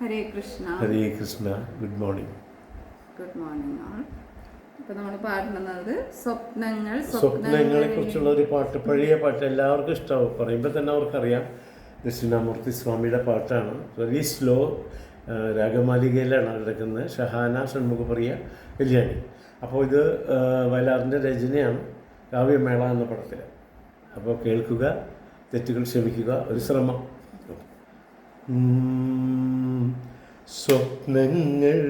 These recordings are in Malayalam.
Hare Krishna. Hare Krishna good morning good morning all ഇപ്പൊ നമ്മൾ പാടുന്നത് സ്വപ്നങ്ങൾ സ്വപ്നങ്ങളെ കുറിച്ചുള്ള ഒരു പാട്ട് പഴയ പാട്ട് എല്ലാവർക്കും ഇഷ്ടമാവും പറയുമ്പോൾ തന്നെ അവർക്കറിയാം. ദക്ഷിണാമൂർത്തി സ്വാമിയുടെ പാട്ടാണ്. വെരി സ്ലോ രാഗമാലികയിലാണ് കിടക്കുന്നത്. ഷഹാന ഷൺമുഖപ്രിയ കല്യാണി. അപ്പോൾ ഇത് വയലാറിന്റെ രചനയാണ് കാവ്യമേള എന്ന പടത്തിൽ അപ്പോൾ കേൾക്കുക തെറ്റുകൾ ക്ഷമിക്കുക ഒരു ശ്രമം. സ്വപ്നങ്ങൾ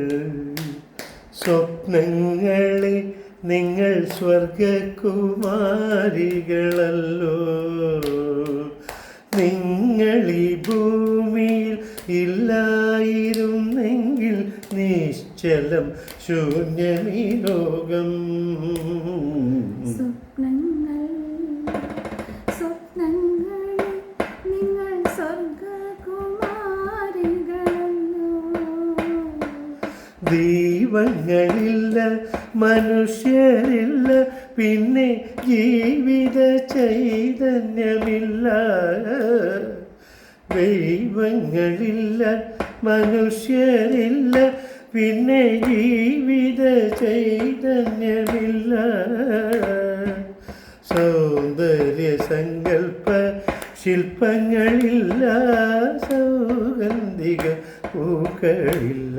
സ്വപ്നങ്ങളെ നിങ്ങൾ സ്വർഗകുമാരികളല്ലോ നിങ്ങൾ ഈ ഭൂമിയിൽ ഇല്ലായിരുന്നെങ്കിൽ നിശ്ചലം ശൂന്യമീ ലോകം. സ്വപ്നങ്ങൾ സ്വപ്നങ്ങൾ നിങ്ങൾ ദൈവങ്ങളില്ല മനുഷ്യരില്ല പിന്നെ ജീവിത ചൈതന്യമില്ല. ദൈവങ്ങളില്ല മനുഷ്യരില്ല പിന്നെ ജീവിത ചൈതന്യമില്ല. സൗന്ദര്യ സങ്കല്പ ശില്പങ്ങളില്ല സൗഗന്ധിക പൂക്കളില്ല.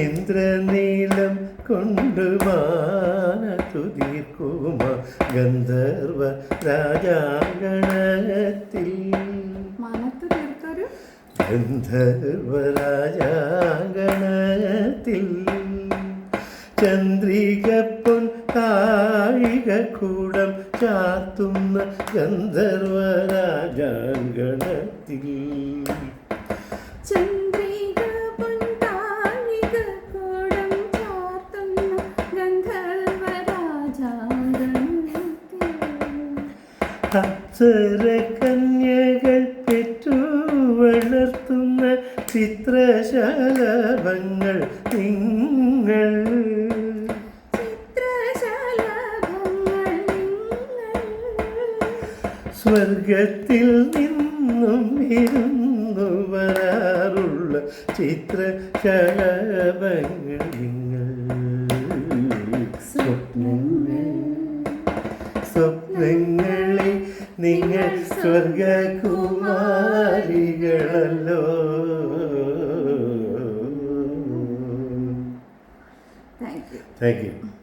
ഇന്ദ്രനീലം കൊണ്ടുമാന തുതിർക്കുമ ഗന്ധർവ രാജാഗണത്തിൽ? മനത്ത് തീർത്തൊരു ഗന്ധർവ രാജാഗണത്തിൽ ചന്ദ്രികപ്പൊൻ കാഴിക കൂടം ചാത്തുന്ന ഗന്ധർവരാജാഗണത്തിൽ അപ്സര കന്യകൾ ചിത്രശലഭങ്ങൾ നിങ്ങൾ. സ്വർഗത്തിൽ നിന്നും ഇരുന്നു വരാറുള്ള ചിത്രശലഭങ്ങൾ നിങ്ങൾ. സ്വപ്നങ്ങൾ. സ്വപ്നങ്ങളെ നിങ്ങൾ സ്വർഗകുമാരികളല്ലോ. Thank you.